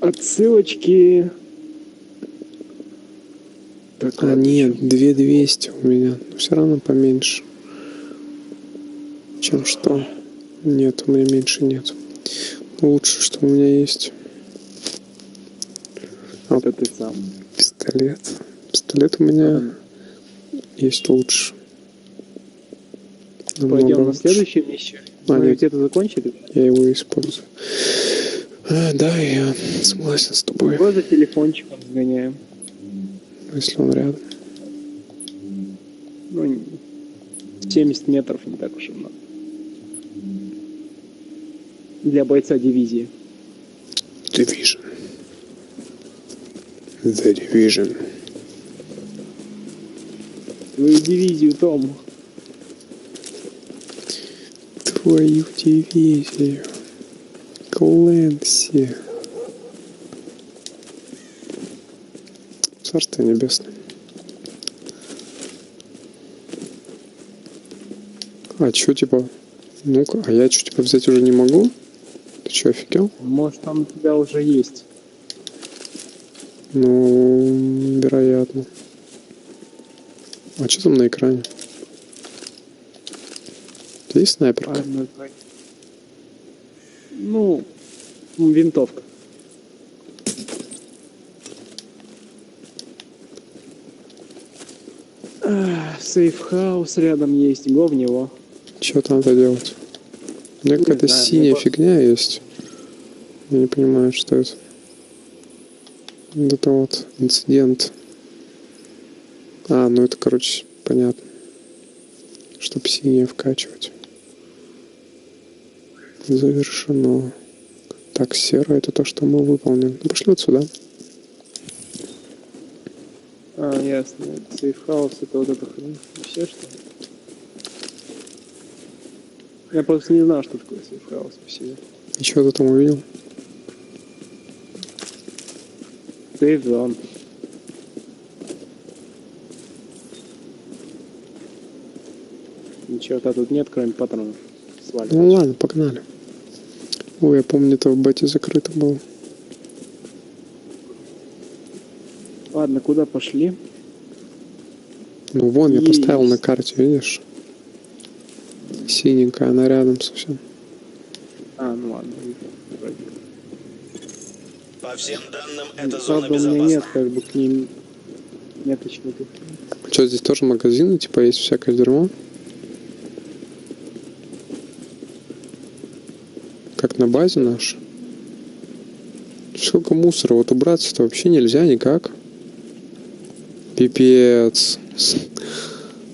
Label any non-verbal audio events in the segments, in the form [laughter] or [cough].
Отсылочки. Так, А, нет, 2200 у меня. Но все равно поменьше. Чем что? Нет, у меня меньше нет. Лучше, что у меня есть. это ты сам. Пистолет. Пистолет у меня есть лучше. Пойдем на следующую миссию. А, Мы нет. где-то закончили? Я его использую. А, да, я согласен с тобой, Его за телефончиком сгоняем. если он рядом. Ну, не- 70 метров не так уж и много. Для бойца дивизии. Division. The Division. Твою дивизию, Том. Твою дивизию. Кленси. Царство небесное. А чё, типа... Ну-ка, а я что, типа, взять уже не могу? Ты чё, офигел? Может, там у тебя уже есть. Ну, вероятно. А что там на экране? Есть снайперка? Давай. Ну, м, винтовка. Сейфхаус рядом есть, го в него. Что там надо делать? У меня какая-то синяя мне по- фигня есть. Я не понимаю, что это. Вот это вот инцидент. А, ну это, короче, понятно. Чтоб синее вкачивать. Завершено. Так, серое это то, что мы выполним. Ну, пошли отсюда. А, ясно. Сейфхаус это вот эта хрень. Все что ли? Я просто не знал, что такое сейфхаус по себе. И что ты там увидел? Сейф зон. Ничего-то тут нет, кроме патронов. Свалим. Ну ладно, погнали. Ой, я помню, это в бете закрыто было. Ладно, куда пошли? Ну вон, я Есть. поставил на карте, видишь? Синенькая, она рядом совсем. А, ну ладно. вроде. По всем данным, это Правда, зона у меня безопасна. нет как бы к ним меточных. Что, здесь тоже магазины, типа, есть всякое дерьмо? Как на базе наш? Сколько мусора, вот убраться-то вообще нельзя никак. Пипец.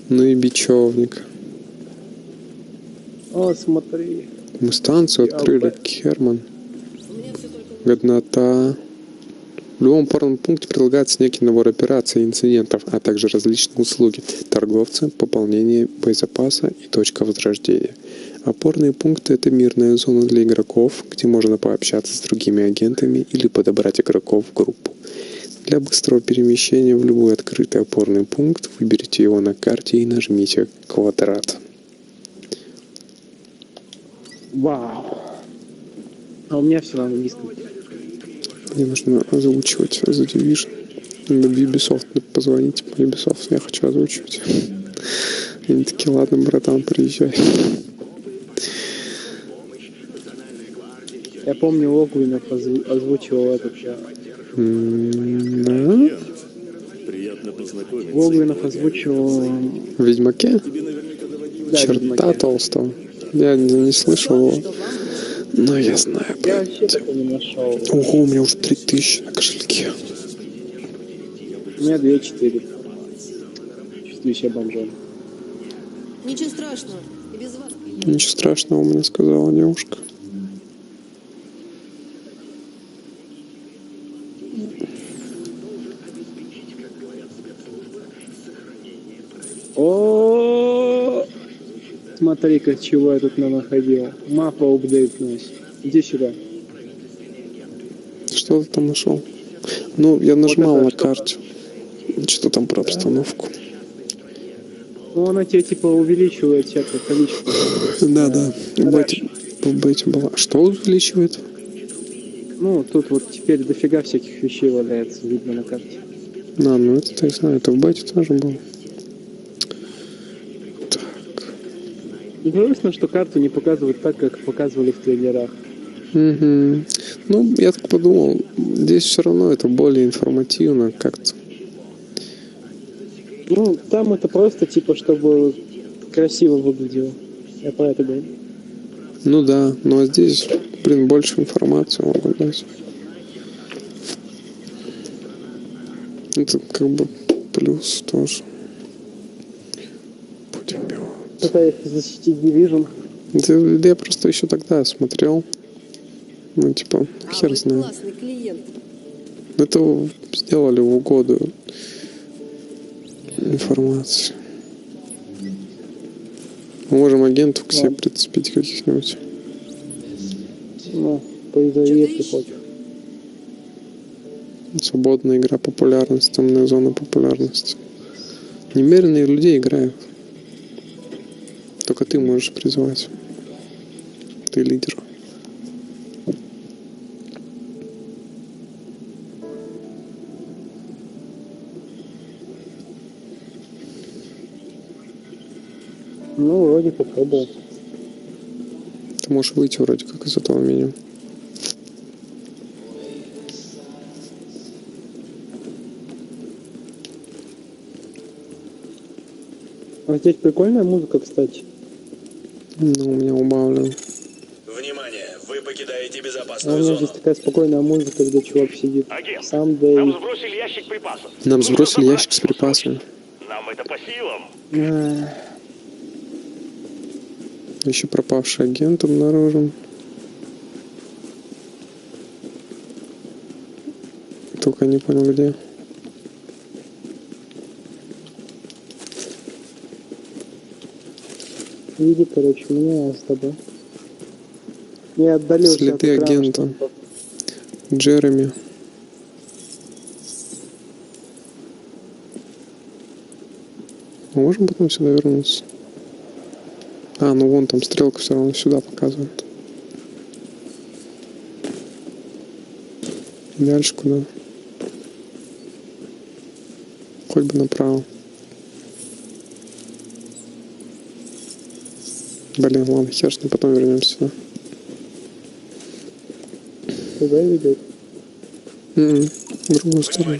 Ну и бечевник. О, смотри. Мы станцию Я открыли, бы- Керман. Годнота. В любом опорном пункте предлагается некий набор операций и инцидентов, а также различные услуги торговца, пополнение боезапаса и точка возрождения. Опорные пункты – это мирная зона для игроков, где можно пообщаться с другими агентами или подобрать игроков в группу. Для быстрого перемещения в любой открытый опорный пункт выберите его на карте и нажмите квадрат. Вау. А у меня все на английском. Мне нужно озвучивать The Division. Надо в Ubisoft позвонить. по Ubisoft я хочу озвучивать. [laughs] Они такие, ладно, братан, приезжай. Я помню, Логвинов озву- озвучивал этот. Да? Приятно познакомиться. Логвинов озвучивал... э, В Ведьмаке? Да, Черта Ведьмаке. толстого. Я не, не слышал его. Но я знаю. Я вообще не нашел. Ого, у меня уже 3000 на кошельке. У меня 2-4. Чувствую себя бомжом. Ничего страшного. И без вас. Ничего страшного, мне сказала девушка. О, Смотри-ка, чего я тут находил. Мапа апдейтнулась. Иди сюда. Что ты там нашел? Ну, я нажимал это на карте. Что там про обстановку? Ну, она тебе типа увеличивает всякое количество. [laughs] Да, да. В бете, была. Что увеличивает? Ну, тут вот теперь дофига всяких вещей валяется, видно на карте. А, ну это я знаю, это в бете тоже было. Грустно, что карту не показывают так, как показывали в трейлерах. Мгм. Ну, я так подумал, здесь все равно это более информативно как-то. Ну, там это просто типа, чтобы красиво выглядело. Я про это говорю. Ну да, но здесь, блин, больше информации могут дать. Это как бы плюс тоже. Пытаюсь защитить Division. Да Я просто еще тогда смотрел. Ну, типа, А хер вы знает. классный клиент. Это сделали в угоду информации. Мы можем агентов к себе Ладно. прицепить каких-нибудь. Ну, ты если хочешь. Свободная игра популярности, темная зона популярности. Немеренные людей играют. Только ты можешь призвать. Ты лидер. Ну, вроде попробовал. Ты можешь выйти вроде как из этого меню. А здесь прикольная музыка, кстати. Ну, у меня убавлен. Внимание, вы покидаете А у безопасную меня зону. здесь такая спокойная музыка, где чувак сидит. Агент, Сам нам сбросили ящик припасов. Нам сбросили ящик с припасами. Нам это по силам. Эх, Еще пропавший агент обнаружен. Только не понял где. Иди, короче, меня с тобой. Я отдалился Следы от экрана, агента. чтобы- Джереми. Мы можем потом сюда вернуться? А, ну вон там стрелка все равно сюда показывает. Дальше куда? Хоть бы направо. Блин, ладно, хер с ним, потом вернемся сюда. Туда ведет. М-м, в другую сторону.